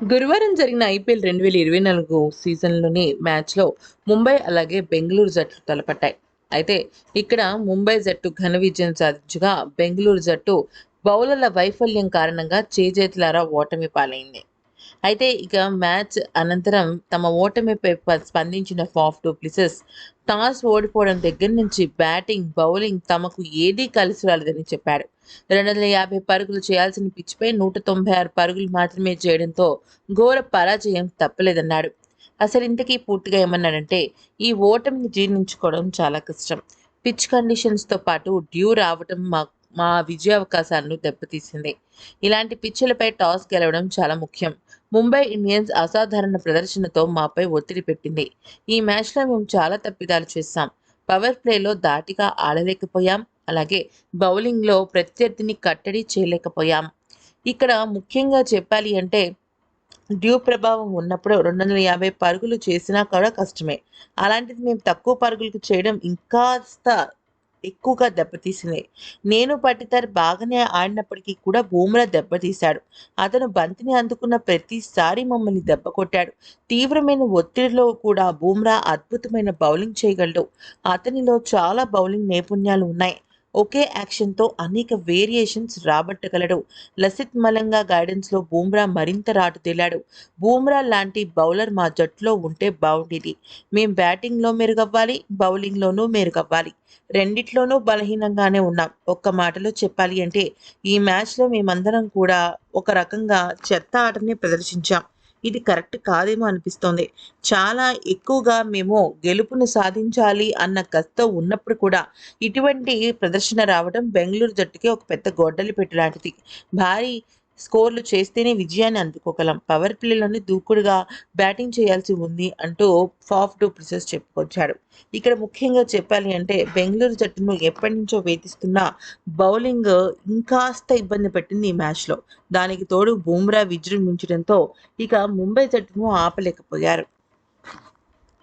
గురువారం జరిగిన ఐపీఎల్ రెండు వేల ఇరవై నాలుగు సీజన్లోని మ్యాచ్లో ముంబై అలాగే బెంగళూరు జట్లు తలపట్టాయి. అయితే ఇక్కడ ముంబై జట్టు ఘన విజయం సాధించగా బెంగళూరు జట్టు బౌలర్ల వైఫల్యం కారణంగా చేజేతులారా ఓటమి పాలైంది. అయితే ఇక మ్యాచ్ అనంతరం తమ ఓటమిపై స్పందించిన ఫాఫ్ డూప్లిసెస్ టాస్ ఓడిపోవడం దగ్గర నుంచి బ్యాటింగ్ బౌలింగ్ తమకు ఏదీ కలిసి రాలేదని చెప్పాడు రెండు వందల యాభై పరుగులు చేయాల్సిన పిచ్పై నూట తొంభై ఆరు పరుగులు మాత్రమే చేయడంతో ఘోర పరాజయం తప్పలేదన్నాడు. అసలు ఇంతకీ పూర్తిగా ఏమన్నాడంటే ఈ ఓటమిని జీర్ణించుకోవడం చాలా కష్టం. పిచ్ కండిషన్స్తో పాటు డ్యూ రావటం మాకు మా విజయావకాశాలను దెబ్బతీసింది. ఇలాంటి పిచ్చులపై టాస్ గెలవడం చాలా ముఖ్యం. ముంబై ఇండియన్స్ అసాధారణ ప్రదర్శనతో మాపై ఒత్తిడి పెట్టింది. ఈ మ్యాచ్లో మేము చాలా తప్పిదాలు చేశాం. పవర్ ప్లేలో దాటిగా ఆడలేకపోయాం. అలాగే బౌలింగ్లో ప్రత్యర్థిని కట్టడి చేయలేకపోయాం. ఇక్కడ ముఖ్యంగా చెప్పాలి అంటే డ్యూ ప్రభావం ఉన్నప్పుడు రెండు వందల యాభై పరుగులు చేసినా కూడా కష్టమే. అలాంటిది మేము తక్కువ పరుగులకు చేయడం ఇంకాస్త ఎక్కువగా దెబ్బతీసింది. నేను పట్టిదారు బాగానే ఆడినప్పటికీ కూడా బూమ్రా దెబ్బతీశాడు. అతను బంతిని అందుకున్న ప్రతిసారి మమ్మల్ని దెబ్బ కొట్టాడు. తీవ్రమైన ఒత్తిడిలో కూడా బూమ్రా అద్భుతమైన బౌలింగ్ చేయగలడు. అతనిలో చాలా బౌలింగ్ నైపుణ్యాలు ఉన్నాయి. ఒకే యాక్షన్తో అనేక వేరియేషన్స్ రాబట్టగలడు. లసిత్ మలంగా గైడెన్స్లో బూమ్రా మరింత రాటు తేలాడు. బూమ్రా లాంటి బౌలర్ మా జట్టులో ఉంటే బాగుండేది మేం బ్యాటింగ్లో మెరుగవ్వాలి బౌలింగ్లోనూ మెరుగవ్వాలి. రెండిట్లోనూ బలహీనంగానే ఉన్నాం. ఒక్క మాటలో చెప్పాలి అంటే ఈ మ్యాచ్లో మేమందరం కూడా ఒక రకంగా చెత్త ఆటనే ప్రదర్శించాం. ఇది కరెక్ట్ కాదేమో అనిపిస్తోంది. చాలా ఎక్కువగా మేము గెలుపును సాధించాలి అన్న కసితో ఉన్నప్పుడు కూడా ఇటువంటి ప్రదర్శన రావడం బెంగళూరు జట్టుకి ఒక పెద్ద గొడ్డలి పెట్టు లాంటిది. భారీ స్కోర్లు చేస్తేనే విజయాన్ని అందుకోగలం. పవర్ ప్లేలోని దూకుడుగా బ్యాటింగ్ చేయాల్సి ఉంది అంటూ ఫాఫ్ డు ప్రిసెస్ చెప్పుకొచ్చాడు. ఇక్కడ ముఖ్యంగా చెప్పాలి అంటే బెంగళూరు జట్టును ఎప్పటి నుంచో వేధిస్తున్న బౌలింగ్ ఇంకాస్త ఇబ్బంది పెట్టింది ఈ మ్యాచ్లో. దానికి తోడు బూమ్రా విజృంభించడంతో ఇక ముంబై జట్టును ఆపలేకపోయారు.